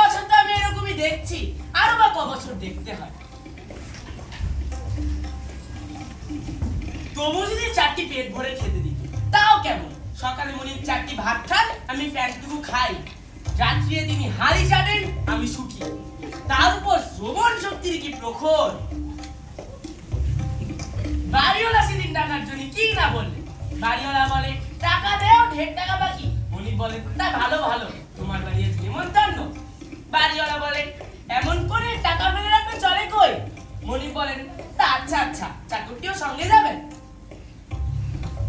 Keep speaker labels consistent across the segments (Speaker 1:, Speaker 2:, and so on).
Speaker 1: বছর তো আমি এরকমই দেখছি। আরও বা ক বছর দেখতে হয়? তবু যদি চারটি পেট ভরে খেতে দিত তাও কেমন? সকালে মনির চারটি ভাত খান আমি প্যান্টটুকু খাই। রাত্রিরে তিনি হাড়ি চাটেন, আমি সুখী তার উপর শ্রবণ শক্তির কি প্রখর? বাড়িওয়ালা সেদিন টাকার জন্য কি না বললে? বাড়িওয়ালা বলে, টাকা দেও, ঢের টাকা বাকি। মনির বলে, তা ভালো ভালো। তোমার বাড়ি নিমন্ত্রণ বাড়িওয়ালা বলে এমন করে টাকা ফেলে রাখবে চলে কই? মনি বলেন, তা আচ্ছা আচ্ছা চাকরটিও সঙ্গে যাবেন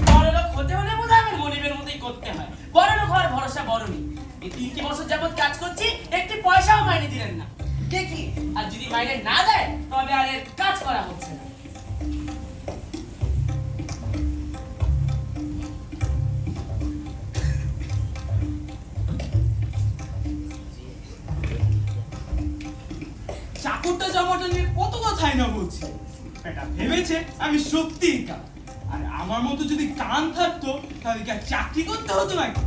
Speaker 1: বড়লোক হতে হলে হয় মনিবের মতোই করতে হয়। বড়লোক হওয়ার ভরসা বড় নেই। এই তিনটি বছর যাবত কাজ করছি, একটি পয়সাও মাইনে দিলেন না। দেখি আর যদি মাইনে না দেয়, তবে আর এর কাজ করা হচ্ছে না।
Speaker 2: জামাটা নিয়ে কত কথাই না বলছি এটা ভেবেছে আমি সত্যিই কান আর আমার মতো যদি কান থাকতো, তাহলে কি আর চাকরি করতে হতো নাকি?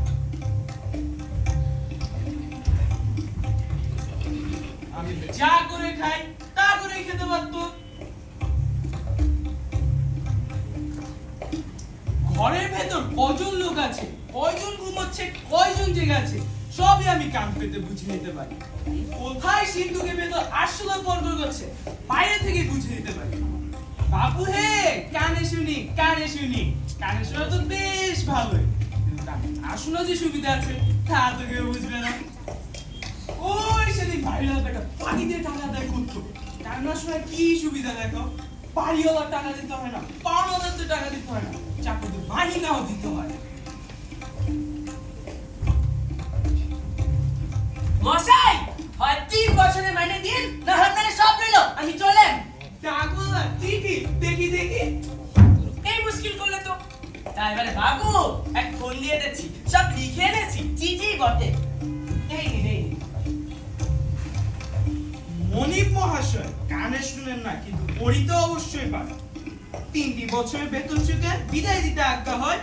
Speaker 2: আমি যা করে খাই, তা করে খেতে পারতো। ঘরের ভেতর কজন লোক আছে, কয়জন ঘুমোচ্ছে, কয়জন জেগে আছে? সবই আমি কান পেতে বুঝে নিতে পারি। কোথায় সিন্ধুকে ভেতর আসলে পরগর করছে, বাইরে থেকে বুঝে নিতে পারি। বাবু হে, কানে শুনি কানে শুনি। কানে শোনা তো বেশ ভালোই। আসুনা যে সুবিধা আছে, তা তো কেউ বুঝবে না। ওই সেদিন পাখি দিয়ে টাকা দেয় করতো কান্না শোনা কি সুবিধা দেখো? বাড়িওয়ালা টাকা দিতে হয় না পাওনাদার টাকা দিতে হয় না। চাকরিতে মাহিনাও দিতে হয়।
Speaker 1: মশাই হয় তিন বছরের মাইনে দিন না আপনারা সব নিল আমি চলেন।
Speaker 2: ঠিকই দেখি দেখি।
Speaker 1: এই মুশকিল করলে তো। তাই এবারে বাবু এক ফোন দিয়ে দিচ্ছি সব লিখে এনেছি চিঠি বটে। এই এই
Speaker 2: মনিপ মহাশয় কানে শুনেন না কিন্তু পড়িতে অবশ্যই পারে তিনটি বছরের বেতন চুকে বিদায় দিতে আজ্ঞা হয়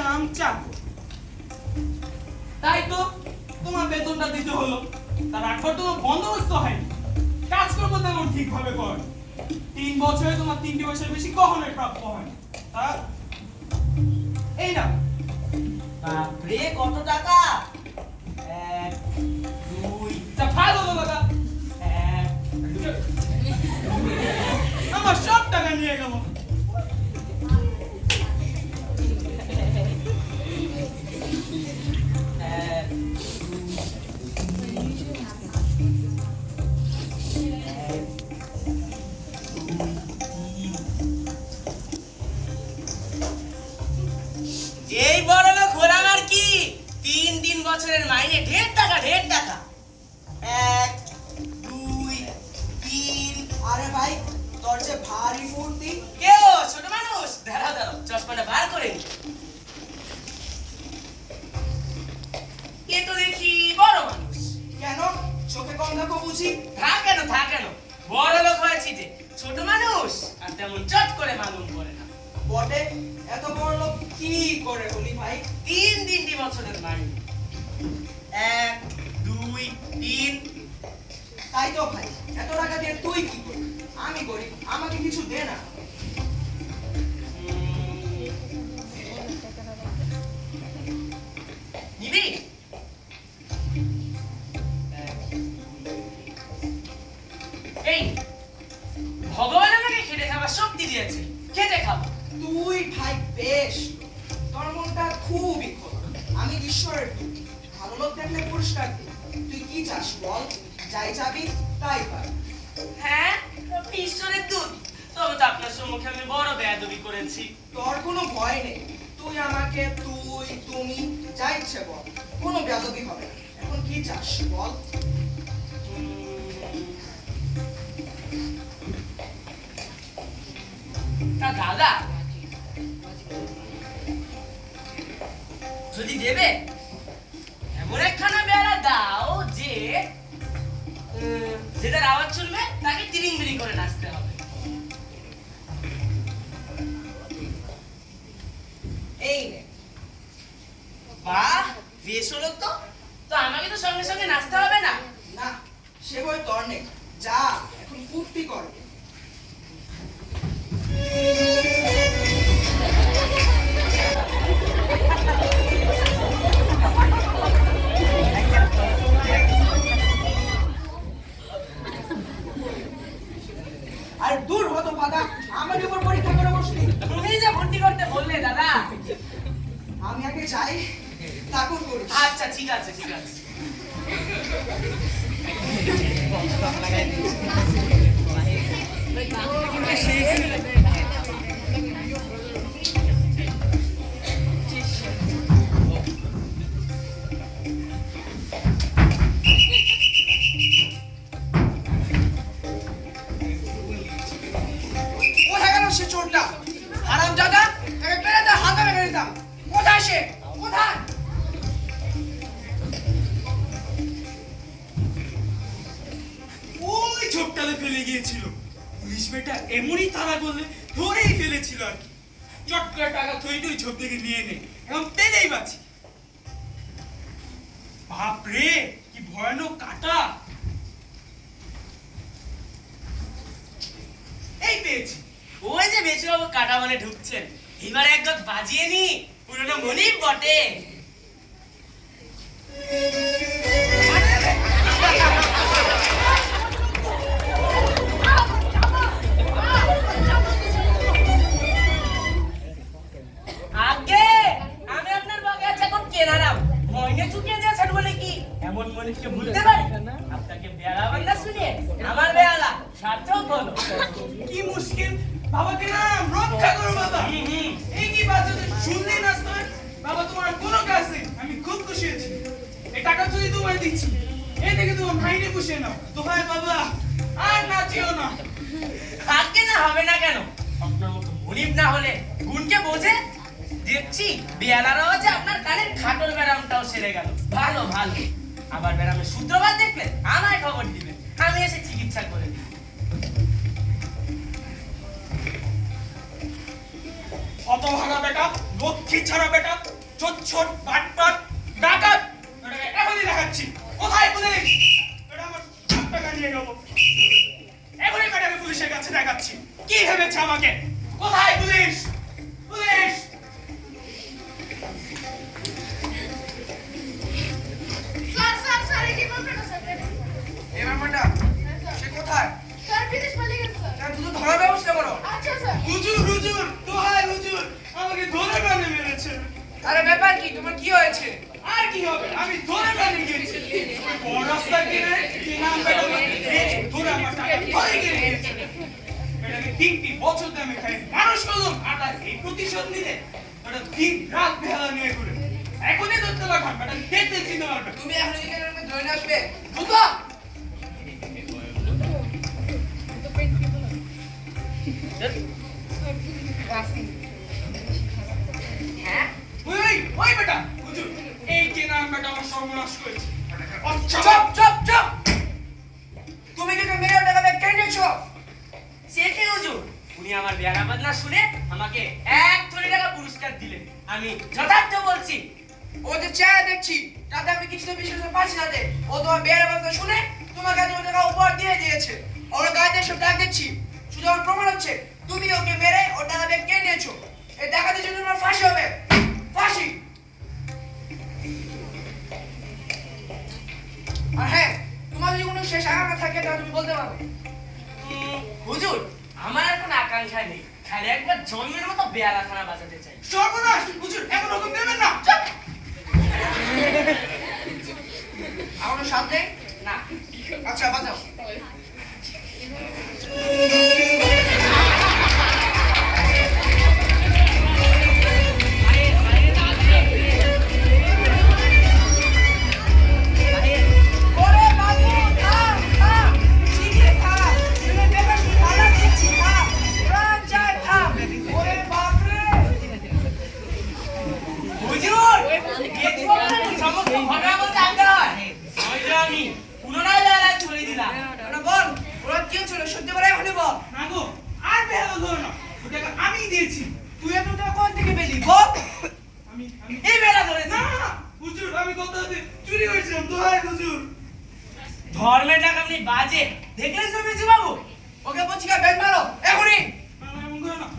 Speaker 2: নাম চাকর। তাই তো। তোমার বেতনটা দিতে হলো। তার একবার তোমার বন্দোবস্ত হয়নি। কাজকর্ম তেমন ঠিকভাবে কর। তিন বছরে তোমার তিনটি বছর বেশি কখনোই প্রাপ্য হয় তা এই না
Speaker 1: বাপরে কত টাকা?
Speaker 2: আমার সব টাকা নিয়ে গেল।
Speaker 1: বছরের মাইনে ঢের টাকা ঢের টাকা। এক দুই তিন
Speaker 3: আরে ভাই তোর যে ভারী মূর্তি
Speaker 1: কেউ ছোট মানুষ? দাঁড়াও দাঁড়াও চশমাটা বার করে এ তো দেখি বড় মানুষ।
Speaker 3: কেন? চোখে কম থাকো বুঝি।
Speaker 1: থাক কেন থাক কেন? বড় লোক হয়েছি যে ছোট মানুষ আর তেমন চট করে মালুম করে না।
Speaker 3: বটে? এত বড় লোক কি করে হলি ভাই?
Speaker 1: তিন তিনটি বছরের মাইনে। এক দুই তিন।
Speaker 3: তাই তো ভাই এত টাকা দিয়ে তুই কি করবি? আমি করি আমাকে কিছু দে না।
Speaker 1: নিবি? এই ভগবান আমাকে খেটে খাবার শক্তি দিয়েছে খেটে খাব।
Speaker 3: তুই ভাই বেশ তোর মনটা খুবই খোলা। আমি ঈশ্বরের। ভালো লোক পুরস্কার দিই তুই কি চাস বল? যাই যাবি তাই পাই
Speaker 1: হ্যাঁ? আপনি ঈশ্বরের দূত। তবে তো আপনার সম্মুখে আমি বড় বেয়াদবি করেছি।
Speaker 3: তোর কোনো ভয় নেই। তুই আমাকে তুই তুমি যা ইচ্ছে বল। কোনো বেদবি হবে না। এখন কি চাস বল?
Speaker 1: তা দাদা যদি দেবে এমন একখানা বেড়া দাও যে যে তার আওয়াজ শুনবে, তাকে তিরিং বিরিং করে নাচতে হবে।
Speaker 3: এই রে বাহ
Speaker 1: বেশ হলো তো? তো আমাকে তো সঙ্গে সঙ্গে নাচতে হবে না?
Speaker 3: না, সে বই তোর নেই যা, এখন ফুর্তি করো। দিতাম কোথায় সে? কোথায়?
Speaker 2: ওই ঝোপটাতে ফেলে গিয়েছিল। পুলিশ বেটা এমনই তারা করলে ধরেই ফেলেছিল আর কি। চট করে টাকা থই তুই ঝোপ থেকে নিয়ে নে এখন পেলেই বাঁচি। বাপরে কি ভয়ানক কাটা। এই পেয়েছি।
Speaker 1: ওই যে বেচুবাবু কাটা মানে ঢুকছেন। এবারে একদম বাজিয়ে নি। পুরনো মনিব বটে।
Speaker 2: দিচ্ছি। এই থেকে তোমার ভাইনে পুষে নাও। দোহাই বাবা আর নাচিও না।
Speaker 1: আগে না হবে না কেন? আপনার মতো গরিব না হলে গুণকে বোঝে? দেখছি বেয়ালার আওয়াজে আপনার কানের খাটল ব্যারামটাও সেরে গেল। ভালো ভালো। আবার ব্যারামের সূত্রপাত দেখলে আমায় খবর দিবেন আমি এসে চিকিৎসা করে দিই
Speaker 2: অত ভাঙা বেটা লক্ষ্মী ছাড়া বেটা চোচ্ছট বাটপাট ডাকাত এটাকে এখনই দেখাচ্ছি কোথায় পুলিশ এটা আমার সাত টাকা নিয়ে গেল এখনই বেটাকে পুলিশের কাছে দেখাচ্ছি কি ভেবেছে আমাকে কোথায় police police
Speaker 4: sir sir sir এই কি করবেন না স্যার?
Speaker 3: এই ব্যাপারটা সে কোথায়?
Speaker 4: স্যার বিদেশ পালিয়ে গেছে স্যার।
Speaker 3: তার দ্রুত ধরার ব্যবস্থা করো।
Speaker 4: আচ্ছা স্যার।
Speaker 2: হুজুর হুজুর দোহাই হুজুর। আমাকে ধরে বানিয়ে মেরেছে।
Speaker 3: আরে ব্যাপার কি? তোমার কি হয়েছে?
Speaker 2: আর কি হবে? আমি ধরে বানিয়ে গেছি বড় রাস্তা কিনে কি নাম ধরে আমার টাকা। ধরে গিয়ে গেছে। এটাকে তিনটি বছর ধরে আমি খাই মানুষ করলাম আর এই প্রতিশোধ নিতে ওটা দিন রাত নিয়ে ঘুরে। এখনই ধরতে দেখতে চিনতে পারবে।
Speaker 3: তুমি এখন ধরে আসবে। দ্রুত!
Speaker 1: হ্যাঁ?
Speaker 2: ওই ওই ওই বেটা হুজুর এই যে নাম বেটা আমার সর্বনাশ করেছে।
Speaker 3: চুপ চুপ চুপ তুমি কি মেরে টাকা ব্যাগ কেন নিয়েছো
Speaker 1: সে কি হুজুর উনি বাজনা শুনে আমাকে এক কোটি টাকা পুরস্কার দিলেন। আমি যথার্থ বলছি,
Speaker 3: ও যে চেহারা দেখছি, তাতে আমি কিছু তো বিশ্বাস পাচ্ছি না ও তোমার বিয়ের কথা শুনে তোমার কাছে ও টাকা উপহার দিয়ে দিয়েছে। ওর গায়ে সব ডাক দেখছি শুধু আমার প্রমাণ হচ্ছে, তুমি ওকে মেরে ওর টাকা ব্যাগ কে নিয়েছো। এই দেখাতে জন্য তোমার ফাঁসি হবে। ফাঁসি! আর হ্যাঁ তোমার যদি কোনো শেষ আকাঙ্ক্ষা থাকে, তাহলে তুমি বলতে পারো।
Speaker 1: হুজুর, আমার আর কোনো আকাঙ্ক্ষা নেই। খালি একবার জন্মের মতো বেয়ারা খানা বাজাতে চাই।
Speaker 2: সর্বনাশ! হুজুর এখন ওরকম দেবেন না।
Speaker 1: চুপ!
Speaker 3: সাথে?
Speaker 1: না।
Speaker 3: আচ্ছা বাজাও। બાજે દેખલે તમે જવાબો ઓકે પછી કા બેન મારો એ
Speaker 5: કોની મને મુંગો ના